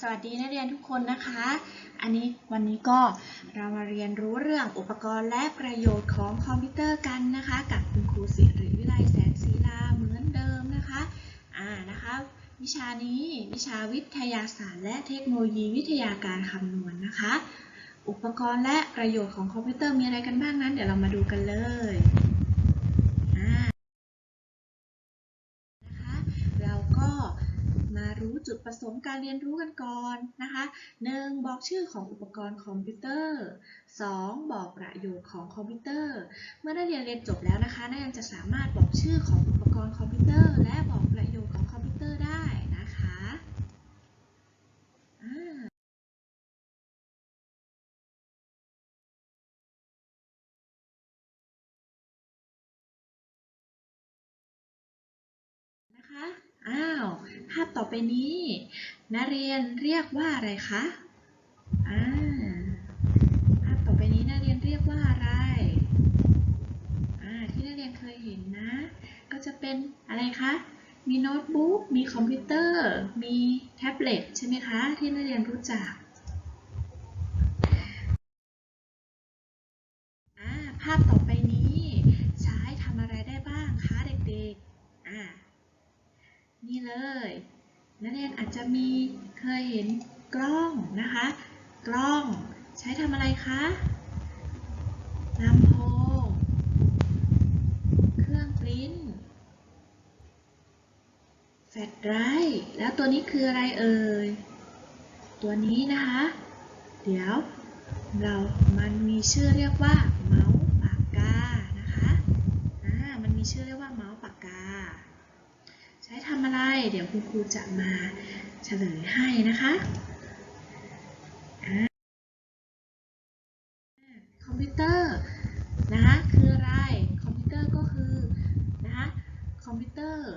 สวัสดีนักเรียนทุกคนนะคะ อันนี้วันนี้ก็เรามาเรียนรู้เรื่องอุปกรณ์และประโยชน์ของคอมพิวเตอร์กันนะคะ กับคุณครูสิริวิไลแสงศรีลาเหมือนเดิมนะคะอ่านะคะวิชานี้วิชาวิทยาศาสตร์ และเทคโนโลยีวิทยาการคำนวณนะคะ อุปกรณ์และประโยชน์ของคอมพิวเตอร์มีอะไรกันบ้างนั้น เดี๋ยวเรามาดูกันเลยอ่านะคะเราก็มารู้ จุดประสงค์การเรียนรู้กันก่อนนะคะ 1. บอกชื่อของอุปกรณ์คอมพิวเตอร์ 2. บอกประโยชน์ของคอมพิวเตอร์ เมื่อนักเรียนเรียนจบแล้วนะคะนักเรียนจะสามารถบอกชื่อของอุปกรณ์คอมพิวเตอร์ และบอกประโยชน์ของคอมพิวเตอร์ได้นะคะนะคะ อ้าว ภาพต่อไปนี้นักเรียนเรียกว่าอะไรคะอ่าภาพต่อไปนี้นักเรียนเรียกว่าอะไรอ่าที่นักเรียนเคยเห็นนะ ก็จะเป็นอะไรคะ มีโน้ตบุ๊ก มีคอมพิวเตอร์ มีแท็บเล็ตใช่ไหมคะ ที่นักเรียนรู้จักภาพต่อไปนี้ใช้ทำอะไรได้บ้างคะเด็กๆ อ่า นี่ เลย นักเรียนอาจจะมีเคยเห็นกล้องนะคะ กล้องใช้ทำอะไรคะลำโพงเครื่องปริ้นแฟลชไดรฟ์แล้วตัวนี้คืออะไรเอ่ย ตัวนี้นะคะ เดี๋ยวเรามันมีชื่อเรียกว่าเมาส์ปากกา นะคะ อ่า มันมีชื่อเรียกว่าเมาส์ปากกา ใช้ทำอะไร เดี๋ยวคุณครูจะมาเฉลยให้นะคะคอมพิวเตอร์นะคะคืออะไร คอมพิวเตอร์ก็คือนะคะคอมพิวเตอร์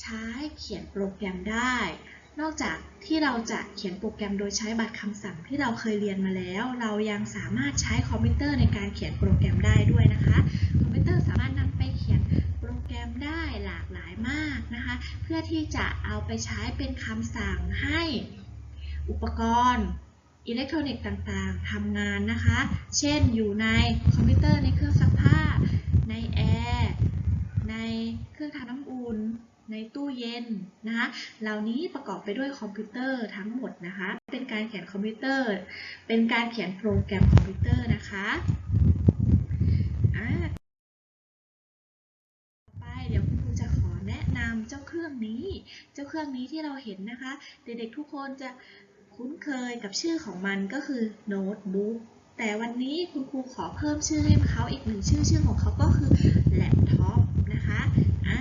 ใช้เขียนโปรแกรมได้ นอกจากที่เราจะเขียนโปรแกรมโดยใช้บัตรคำสั่งที่เราเคยเรียนมาแล้ว เรายังสามารถใช้คอมพิวเตอร์ในการเขียนโปรแกรมได้ด้วยนะคะ คอมพิวเตอร์ ที่จะเอาไปใช้เป็นคำสั่งให้ อุปกรณ์อิเล็กทรอนิกส์ต่างๆทำงานนะคะ เช่นอยู่ในคอมพิวเตอร์ในเครื่องซักผ้า ในแอร์ในเครื่องทำน้ำอุ่นในตู้เย็นนะคะ เหล่านี้ประกอบไปด้วยคอมพิวเตอร์ทั้งหมดนะคะ เป็นการเขียนคอมพิวเตอร์ เป็นการเขียนโปรแกรมคอมพิวเตอร์นะคะอ่าต่อไปเดี๋ยวคุณครูจะขอแนะนำเจ้าเครื่องนี้ เจ้าเครื่องนี้ที่เราเห็นนะคะ เด็กๆทุกคนจะคุ้นเคยกับชื่อของมันก็คือโน้ตบุ๊กแต่วันนี้คุณครูขอเพิ่มชื่อให้เขาอีกหนึ่งชื่อชื่อของเขาก็คือแล็ปท็อปนะคะอ่า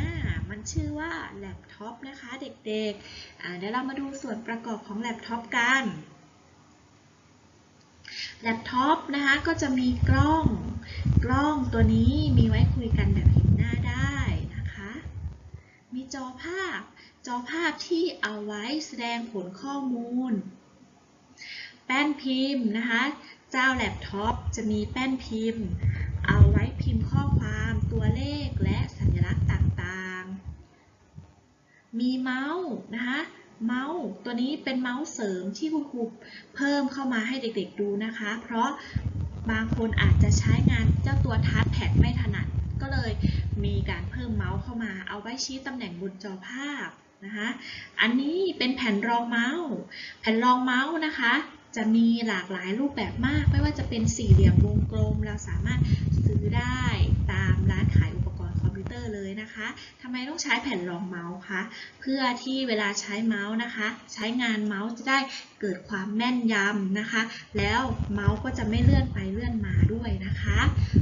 มันชื่อว่าแล็ปท็อปนะคะเด็กๆอ่าเดี๋ยวเรามาดูส่วนประกอบของแล็ปท็อปกันแล็ปท็อปนะคะก็จะมีกล้อง กล้องตัวนี้มีไว้คุยกันแบบเห็นหน้าได้นะคะ มีจอภาพ จอภาพที่เอาไว้แสดงผลข้อมูล แป้นพิมพ์นะคะ เจ้าแล็ปท็อปจะมีแป้นพิมพ์ เอาไว้พิมพ์ข้อความตัวเลขและสัญลักษณ์ต่างๆ มีเมาส์นะคะ เมาส์ตัวนี้เป็นเมาส์เสริมที่คุณครูเพิ่มเข้ามาให้เด็กๆดูนะคะ เพราะบางคนอาจจะใช้งานเจ้าตัวทัชแพดไม่ถนัด ก็เลยมีการ เมเมาส์เข้ามาเอาไว้ชี้ตำแหน่งบนจอภาพนะคะ อันนี้เป็นแผ่นรองเมาส์ แผ่นรองเมาส์นะคะ จะมีหลากหลายรูปแบบมาก ไม่ว่าจะเป็นสี่เหลี่ยมวงกลม เราสามารถซื้อได้ตามร้านขายอุปกรณ์คอมพิวเตอร์เลยนะคะทำไมต้องใช้แผ่นรองเมาส์คะ เพื่อที่เวลาใช้เมาส์นะคะ ใช้งานเมาส์จะได้เกิดความแม่นยำนะคะ แล้วเมาส์ก็จะไม่เลื่อนไปเลื่อนมาด้วยนะคะ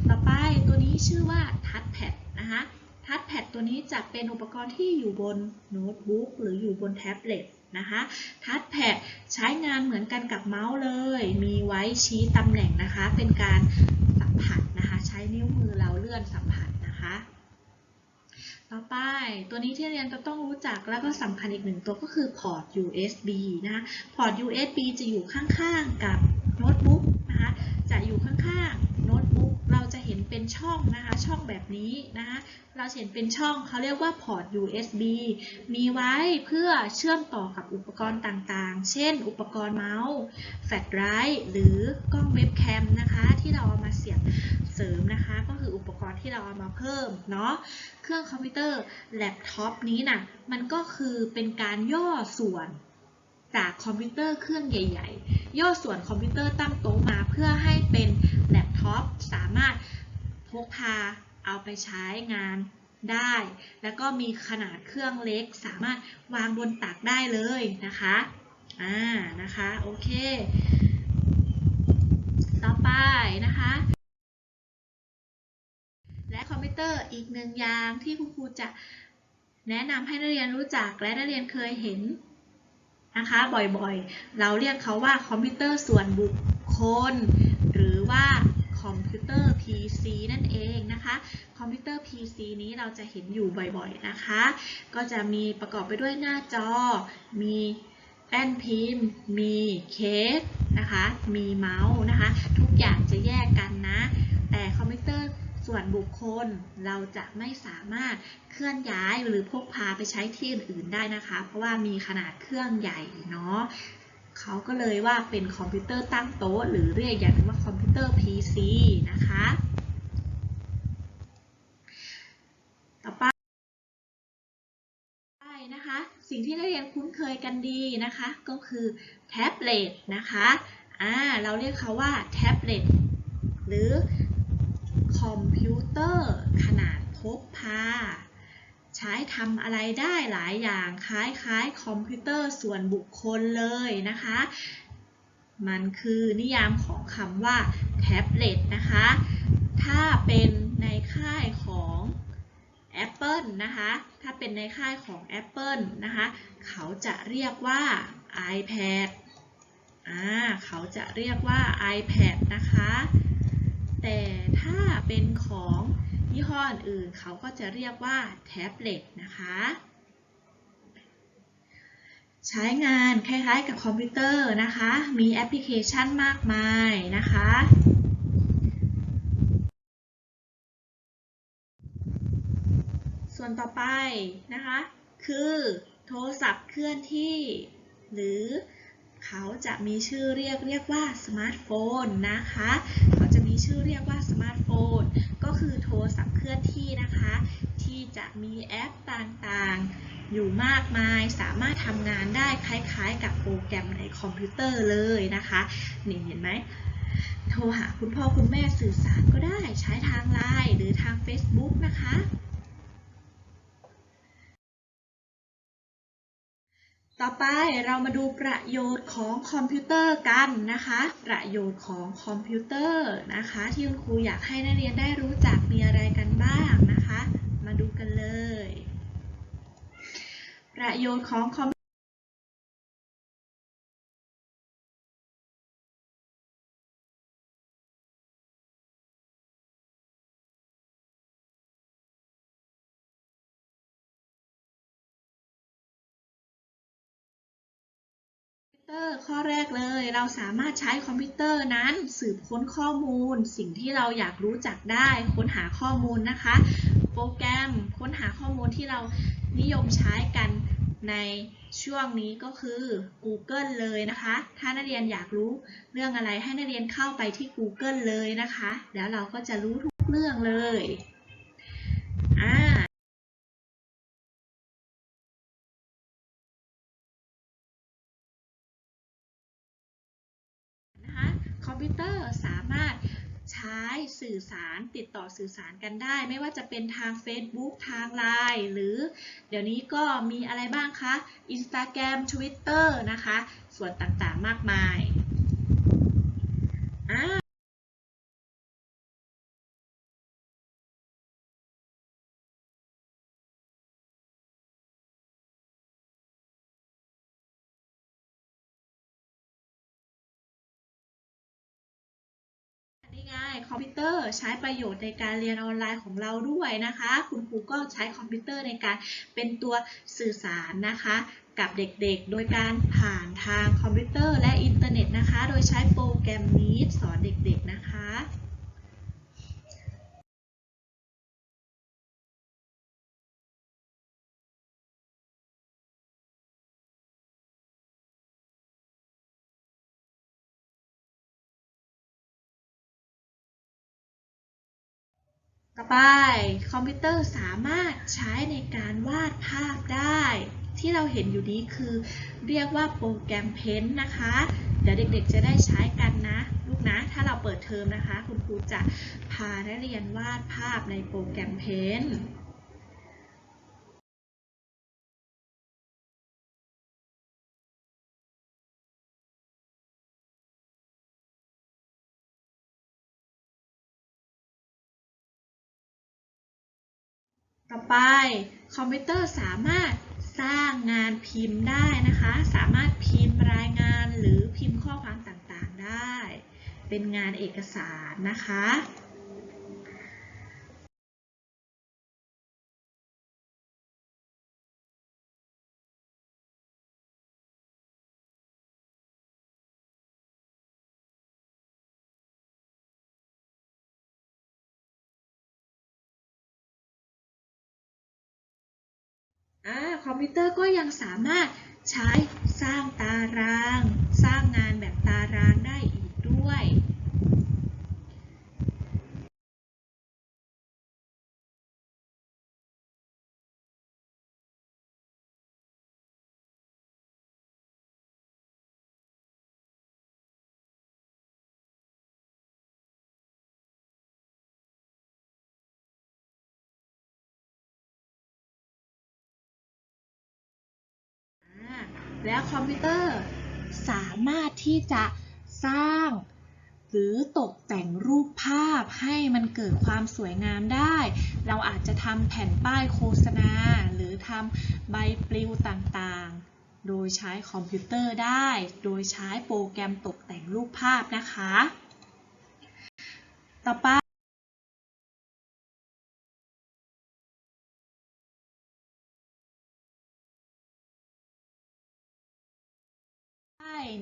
ต่อไปตัวนี้ชื่อว่าทัชแพดนะคะ ทัชแพดตัวนี้จะเป็นอุปกรณ์ที่อยู่บนโน้ตบุ๊กหรืออยู่บนแท็บเล็ตนะคะทัชแพดใช้งานเหมือนกันกับเมาส์เลย มีไว้ชี้ตำแหน่งนะคะ เป็นการสัมผัสนะคะ ใช้นิ้วมือเราเลื่อนสัมผัสนะคะ ต่อไปตัวนี้ที่เรียนจะต้องรู้จักแล้วก็สำคัญอีกหนึ่งตัวก็คือพอร์ต USB นะคะพอร์ต USB จะอยู่ข้างๆกับโน้ตบุ๊กนะคะ จะอยู่ข้างๆ ช่องนะคะ ช่องแบบนี้นะคะเราเห็นเป็นช่องเขาเรียกว่าพอร์ต USB มีไว้เพื่อเชื่อมต่อกับอุปกรณ์ต่างๆ เช่น อุปกรณ์เมาส์ แฟลชไดรฟ์หรือกล้องเว็บแคมนะคะ ที่เราเอามาเสียบเสริมนะคะ ก็คืออุปกรณ์ที่เราเอามาเพิ่มเนาะเครื่องคอมพิวเตอร์แล็ปท็อปนี้นะ่ะมันก็คือเป็นการย่อส่วนจากคอมพิวเตอร์เครื่องใหญ่ ๆ ย่อส่วนคอมพิวเตอร์ตั้งโต๊ะมาเพื่อให้เป็นแล็ปท็อปสามารถพ กพาเอาไปใช้งานได้ แล้วก็มีขนาดเครื่องเล็กสามารถวางบนตักได้เลยนะคะ อ่า นะคะ โอเค ต่อไปนะคะ และคอมพิวเตอร์อีกหนึ่งอย่างที่คุณครูจะแนะนำให้นักเรียนรู้จักและนักเรียนเคยเห็นนะคะบ่อยๆ เราเรียกเขาว่าคอมพิวเตอร์ส่วนบุคคล หรือว่า นะคะ คอมพิวเตอร์ PC นี้เราจะเห็นอยู่บ่อยๆนะคะ ก็จะมีประกอบไปด้วยหน้าจอ มีแป้นพิมพ์ มีเคสนะคะ มีเมาส์นะคะ ทุกอย่างจะแยกกันนะ แต่คอมพิวเตอร์ส่วนบุคคลเราจะไม่สามารถเคลื่อนย้ายหรือพกพาไปใช้ที่อื่นๆได้นะคะ เพราะว่ามีขนาดเครื่องใหญ่เนาะเขาก็เลยว่าเป็นคอมพิวเตอร์ตั้งโต๊ะ หรือเรียกอย่างนึงว่าคอมพิวเตอร์ PC นะคะ ต่อไปนะคะ สิ่งที่นักเรียนคุ้นเคยกันดีนะคะ ก็คือแท็บเล็ตนะคะอ่าเราเรียกเขาว่าแท็บเล็ตหรือคอมพิวเตอร์ขนาดพกพา ใช้ทำอะไรได้หลายอย่างคล้ายๆ คอมพิวเตอร์ส่วนบุคคลเลยนะคะ มันคือนิยามของคำว่าแท็บเล็ตนะคะ ถ้าเป็นในค่ายของ Apple นะคะ ถ้าเป็นในค่ายของ Apple นะคะ เขาจะเรียกว่า iPad อ่า เขาจะเรียกว่า iPad นะคะ แต่ถ้าเป็นของยี่ห้ออื่น เขาก็จะเรียกว่าแท็บเล็ตนะคะ ใช้งานคล้ายๆกับคอมพิวเตอร์นะคะ มีแอปพลิเคชันมากมายนะคะ ส่วนต่อไปนะคะ คือโทรศัพท์เคลื่อนที่ หรือเขาจะมีชื่อเรียกเรียกว่าสมาร์ทโฟนนะคะ เขาจะมีชื่อเรียกว่าสมาร์ทโฟน ก็คือโทรศัพท์เคลื่อนที่นะคะ ที่จะมีแอปต่างๆ อยู่มากมายสามารถทำงานได้คล้ายๆ กับโปรแกรมในคอมพิวเตอร์เลยนะคะ นี่เห็นไหมโทรหาคุณพ่อคุณแม่สื่อสารก็ได้ใช้ทางไลน์หรือทาง Facebook นะคะ ต่อไปเรามาดูประโยชน์ของคอมพิวเตอร์กันนะคะ ประโยชน์ของคอมพิวเตอร์นะคะ ที่คุณครูอยากให้นักเรียนได้รู้จักมีอะไรกันบ้างนะคะ มาดูกันเลย ประโยชน์ของคอม เตอร์ข้อแรกเลย เราสามารถใช้คอมพิวเตอร์นั้นสืบค้นข้อมูล สิ่งที่เราอยากรู้จักได้ค้นหาข้อมูลนะคะ โปรแกรมค้นหาข้อมูลที่เรานิยมใช้กันในช่วงนี้ก็คือ Google เลยนะคะ ถ้านักเรียนอยากรู้เรื่องอะไรให้นักเรียนเข้าไปที่ Google เลยนะคะ แล้วเราก็จะรู้ทุกเรื่องเลย มพิวเตอร์สามารถใช้สื่อสารติดต่อสื่อสารกันได้ ไม่ว่าจะเป็นทาง Facebook ทาง Line หรือเดี๋ยวนี้ก็มีอะไรบ้างคะ Instagram Twitter นะคะ ส่วนต่างๆมากมาย เตอร์ใช้ประโยชน์ในการเรียนออนไลน์ของเราด้วยนะคะ คุณครูก็ใช้คอมพิวเตอร์ในการเป็นตัวสื่อสารนะคะกับเด็กๆ โดยการผ่านทางคอมพิวเตอร์และอินเทอร์เน็ตนะคะ โดยใช้โปรแกรมนี้สอนเด็กๆนะคะ ต่อไปคอมพิวเตอร์สามารถใช้ในการวาดภาพได้ ที่เราเห็นอยู่นี้คือเรียกว่าโปรแกรมเพ้นนะคะ เดี๋ยวเด็กๆจะได้ใช้กันนะ ลูกนะ ถ้าเราเปิดเทอมนะคะ คุณครูจะพานักเรียนวาดภาพในโปรแกรมเพ้น ไปคอมพิวเตอร์สามารถสร้างงานพิมพ์ได้นะคะ สามารถพิมพ์รายงานหรือพิมพ์ข้อความต่างๆได้ เป็นงานเอกสารนะคะ คอมพิวเตอร์ก็ยังสามารถใช้สร้างตาร แล้วคอมพิวเตอร์สามารถที่จะสร้าง หรือตกแต่งรูปภาพให้มันเกิดความสวยงามได้ เราอาจจะทำแผ่นป้ายโฆษณา หรือทำใบปลิวต่างๆ โดยใช้คอมพิวเตอร์ได้ โดยใช้โปรแกรมตกแต่งรูปภาพนะคะ ต่อไป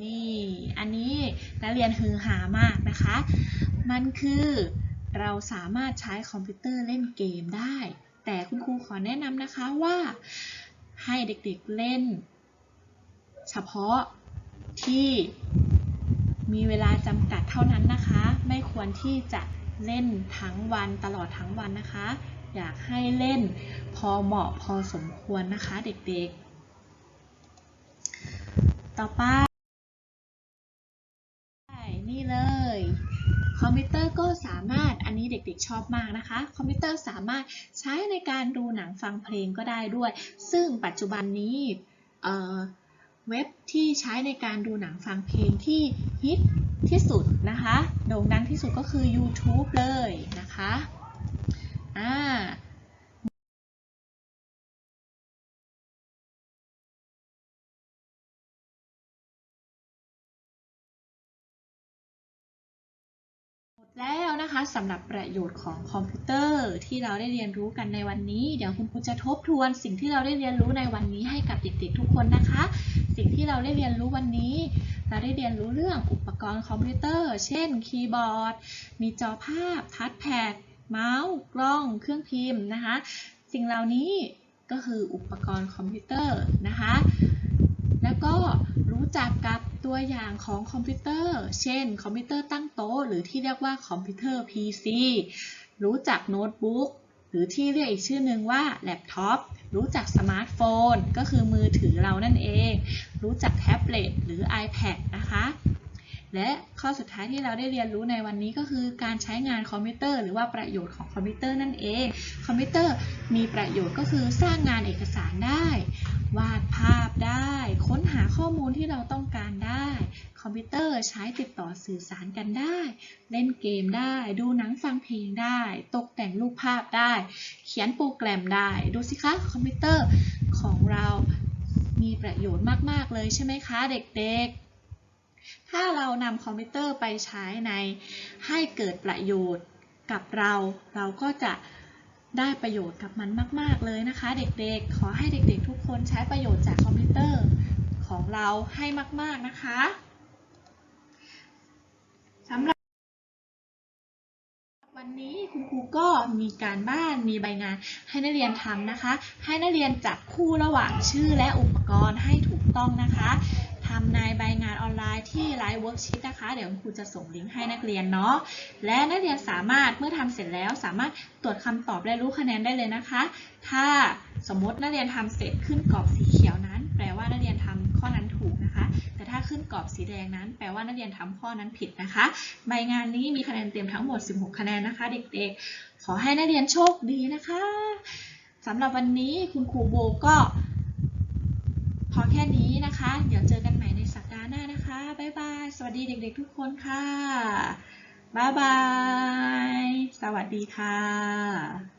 นี่ อันนี้นักเรียนฮือหามากนะคะ มันคือเราสามารถใช้คอมพิวเตอร์เล่นเกมได้ แต่คุณครูขอแนะนำนะคะว่าให้เด็กๆเล่น เฉพาะที่มีเวลาจำกัดเท่านั้นนะคะ ไม่ควรที่จะเล่นทั้งวันตลอดทั้งวันนะคะ อยากให้เล่นพอเหมาะพอสมควรนะคะเด็กๆ ต่อไป นี่เลย คอมพิวเตอร์ก็สามารถอันนี้เด็กๆชอบมากนะคะ คอมพิวเตอร์สามารถใช้ในการดูหนังฟังเพลงก็ได้ด้วย ซึ่งปัจจุบันนี้เเว็บที่ใช้ในการดูหนังฟังเพลงที่ฮิตที่สุดนะคะ โด่งดังที่สุดก็คือ YouTube เลยนะคะ อ่า แล้วนะคะสำหรับประโยชน์ของคอมพิวเตอร์ที่เราได้เรียนรู้กันในวันนี้ เดี๋ยวคุณครูจะทบทวนสิ่งที่เราได้เรียนรู้ในวันนี้ให้กับเด็กๆทุกคนนะคะ สิ่งที่เราได้เรียนรู้วันนี้ เราได้เรียนรู้เรื่องอุปกรณ์คอมพิวเตอร์ เช่น คีย์บอร์ด มีจอภาพ ทัชแพด เมาส์ กล้อง เครื่องพิมพ์นะคะ สิ่งเหล่านี้ก็คืออุปกรณ์คอมพิวเตอร์นะคะ แล้วก็รู้จักกับ ตัวอย่างของคอมพิวเตอร์ เช่น คอมพิวเตอร์ตั้งโต๊ะหรือที่เรียกว่าคอมพิวเตอร์ PC รู้จักโน้ตบุ๊กหรือที่เรียกอีกชื่อหนึ่งว่าแล็ปท็อปรู้จักสมาร์ทโฟน ก็คือมือถือเรานั่นเอง รู้จักแท็บเล็ตหรือ iPad นะคะ และข้อสุดท้ายที่เราได้เรียนรู้ในวันนี้ก็คือการใช้งานคอมพิวเตอร์หรือว่าประโยชน์ของคอมพิวเตอร์นั่นเอง คอมพิวเตอร์มีประโยชน์ก็คือสร้างงานเอกสารได้ วาดภาพได้ ค้นหาข้อมูลที่เราต้องการได้ คอมพิวเตอร์ใช้ติดต่อสื่อสารกันได้ เล่นเกมได้ ดูหนังฟังเพลงได้ ตกแต่งรูปภาพได้ เขียนโปรแกรมได้ ดูสิคะคอมพิวเตอร์ของเรามีประโยชน์มาก ๆ เลยใช่ไหมคะ เด็ก ๆ ถ้าเรานำคอมพิวเตอร์ไปใช้ในให้เกิดประโยชน์กับเรา เราก็จะได้ประโยชน์กับมันมาก ๆ เลยนะคะ เด็กๆ ขอให้เด็กๆ ทุกคนใช้ประโยชน์จากคอมพิวเตอร์ของเราให้มาก ๆ นะคะสำหรับวันนี้คุณครูก็มีการบ้านมีใบงานให้นักเรียนทำนะคะ ให้นักเรียนจับคู่ระหว่างชื่อและอุปกรณ์ให้ถูกต้องนะคะ ทำในใบงานออนไลน์ที่ไลฟ์เวิร์กชีตนะคะ เดี๋ยวคุณครูจะส่งลิงก์ให้นักเรียนเนาะ และนักเรียนสามารถเมื่อทำเสร็จแล้วสามารถตรวจคำตอบและรู้คะแนนได้เลยนะคะ ถ้าสมมตินักเรียนทำเสร็จขึ้นกรอบสีเขียวนั้น แปลว่านักเรียนทำข้อนั้นถูกนะคะ แต่ถ้าขึ้นกรอบสีแดงนั้น แปลว่านักเรียนทำข้อนั้นผิดนะคะ ใบงานนี้มีคะแนนเต็มทั้งหมด 16 คะแนนนะคะ เด็กๆ ขอให้นักเรียนโชคดีนะคะสำหรับวันนี้คุณครูโบก็พอแค่นี้นะคะ เดี๋ยวเจอกัน บาย สวัสดีเด็กๆทุกคนค่ะ บ๊ายบาย สวัสดีค่ะ